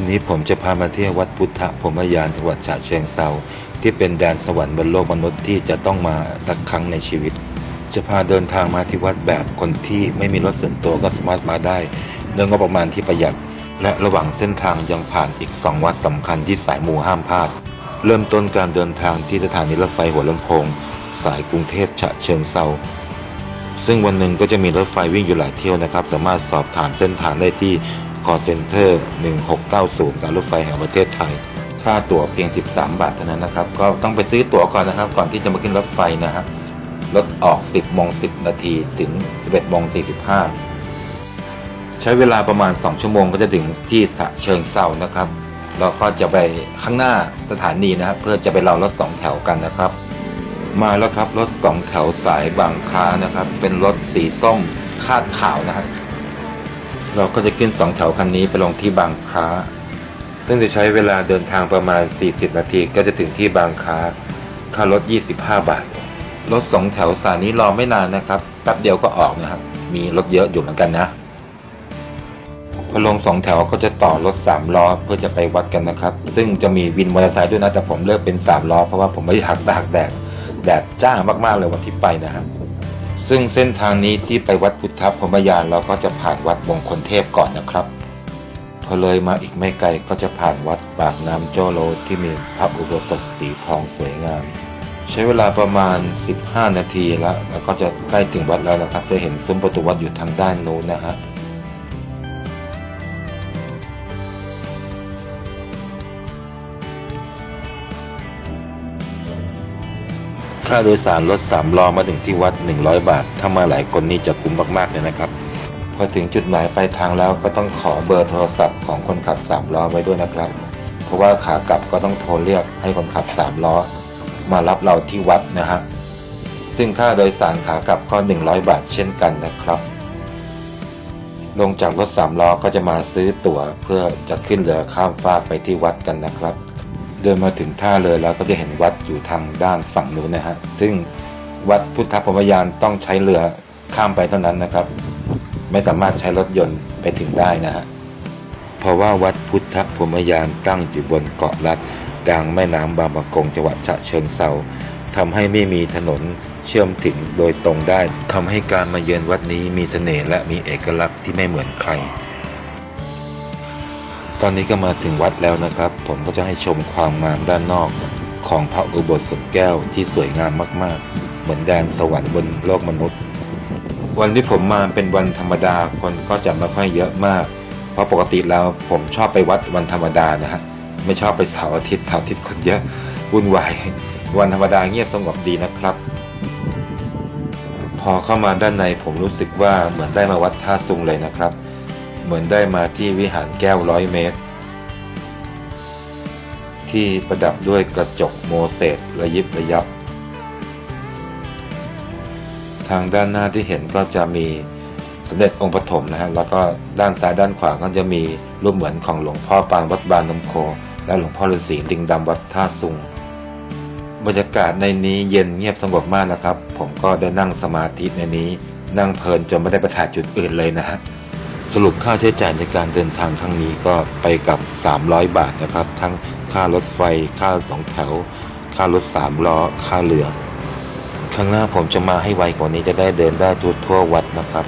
วันนี้ผมจะพามาเที่ยววัดพุทธพรมยานจังหวัดฉะเชิงเซาที่เป็นแดนสวรรค์บนโลกมนุษย์ที่จะต้องมาสักครั้งในชีวิต จะพาเดินทางมาที่วัดแบบคนที่ไม่มีรถส่วนตัวก็สามารถมาได้เนื่องงบประมาณที่ประหยัด และระหว่างเส้นทางยังผ่านอีก 2 วัดสำคัญที่สายมูห้ามพลาด เริ่มต้นการเดินทางที่สถานีรถไฟหัวลำโพง สายกรุงเทพฉะเชิงเซาซึ่งวันหนึ่งก็จะมีรถไฟวิ่งอยู่หลายเที่ยวนะครับ สามารถสอบถามเส้นทางได้ที่ call center 1690 การรถไฟแห่งประเทศไทย ค่าตั๋วเพียง 13 บาทเท่านั้นนะครับ ก็ต้องไปซื้อตั๋วก่อนนะครับ ก่อนที่จะมาขึ้นรถไฟนะฮะรถออก 10โมง10 นาทีถึง 11โมง45 ใช้เวลาประมาณ 2 ชั่วโมงก็จะถึงที่ฉะเชิงเซานะครับแล้วก็จะไปข้างหน้าสถานีนะครับ เพื่อจะไปรอรถสองแถวกันนะครับ มาแล้วครับรถสองแถวสายบางค้านะครับ เป็นรถสีส้มคาดขาวนะครับ เราก็จะขึ้นสองแถวคันนี้ไปลงที่บางค้า ซึ่งจะใช้เวลาเดินทางประมาณ 40 นาทีก็จะถึงที่บางค้าค่ารถ 25 บาท รถสองแถวสายนี้รอไม่นานนะครับแป๊บเดียวก็ออกนะครับ มีรถเยอะอยู่เหมือนกันนะ พอลงสองแถวก็จะต่อรถสามล้อเพื่อจะไปวัดกันนะครับ ซึ่งจะมีวินมอเตอร์ไซค์ด้วยนะแต่ผมเลือกเป็นสามล้อเพราะว่าผมไม่อยากตากแดดแดดจ้ามากๆเลยวันที่ไปนะครับ ซึ่งเส้นทางนี้ที่ไปวัดพุทธพรมยานเราก็จะผ่านวัดมงคลเทพก่อนนะครับ พอเลยมาอีกไม่ไกลก็จะผ่านวัดปากน้ำโจโลที่มีพระอุโบสถสีทองสวยงาม ใช้เวลาประมาณ 15 นาทีแล้วแล้วก็จะใกล้ถึงวัดแล้วนะครับ จะเห็นซุ้มประตูวัดอยู่ทางด้านโน้นนะฮะ ค่าโดยสารรถสามล้อมาถึงที่วัด 100 บาท ถ้ามาหลายคนนี่จะคุ้มมากๆเลยนะครับพอถึงจุดหมายปลายทางแล้วก็ต้องขอเบอร์โทรศัพท์ของคนขับสามล้อไว้ด้วยนะครับ เพราะว่าขากลับก็ต้องโทรเรียกให้คนขับสามล้อมารับเราที่วัดนะฮะซึ่งค่าโดยสารขากลับก็ 100 บาทเช่นกันนะครับ ลงจากรถสามล้อก็จะมาซื้อตั๋วเพื่อจะขึ้นเรือข้ามฟากไปที่วัดกันนะครับ เดินมาถึงท่าเรือแล้วก็จะเห็นวัดอยู่ทางด้านฝั่งนู้นนะฮะซึ่งวัดพุทธพมยานต้องใช้เรือข้ามไปเท่านั้นนะครับ ไม่สามารถใช้รถยนต์ไปถึงได้นะฮะเพราะว่าวัดพุทธพมยานตั้งอยู่บนเกาะลัดกลางแม่น้ำบางปะกงจังหวัดฉะเชิงเซาทำให้ไม่มีถนนเชื่อมถึงโดยตรงได้ทำให้การมาเยือนวัดนี้มีเสน่ห์และมีเอกลักษณ์ที่ไม่เหมือนใคร ตอนนี้ก็มาถึงวัดแล้วนะครับ ผมก็จะให้ชมความงามด้านนอก ของพระอุโบสถแก้วที่สวยงามมาก ๆ เหมือนแดนสวรรค์บนโลกมนุษย์ วันที่ผมมาเป็นวันธรรมดาคนก็จะไม่ค่อยเยอะมาก เพราะปกติแล้วผมชอบไปวัดวันธรรมดานะฮะไม่ชอบไปเสาร์อาทิตย์เสาร์อาทิตย์คนเยอะวุ่นวายวันธรรมดาเงียบสงบดีนะครับ พอเข้ามาด้านในผมรู้สึกว่าเหมือนได้มาวัดท่าซุงเลยนะครับ เหมือนได้มาที่วิหารแก้วร้อยเมตร ที่ประดับด้วยกระจกโมเสสระยิบระยับ ทางด้านหน้าที่เห็นก็จะมีสมเด็จองค์ปฐมนะฮะแล้วก็ด้านซ้ายด้านขวาก็จะมีรูปเหมือนของหลวงพ่อปานวัดบานนมโค และหลวงพ่อฤาษีดิงดำวัดท่าซุงบรรยากาศในนี้เย็นเงียบสงบมากนะครับ ผมก็ได้นั่งสมาธิในนี้ นั่งเพลินจนไม่ได้ไปถ่ายจุดอื่นเลยนะฮะ สรุปค่าใช้จ่ายในการเดินทางครั้งนี้ก็ไปกับ 300 บาทนะครับ ทั้งค่ารถไฟ ค่าสองแถว ค่ารถสามล้อ ค่าเรือ ครั้งหน้าผมจะมาให้ไวกว่านี้จะได้เดินได้ทั่วทั่ววัดนะครับ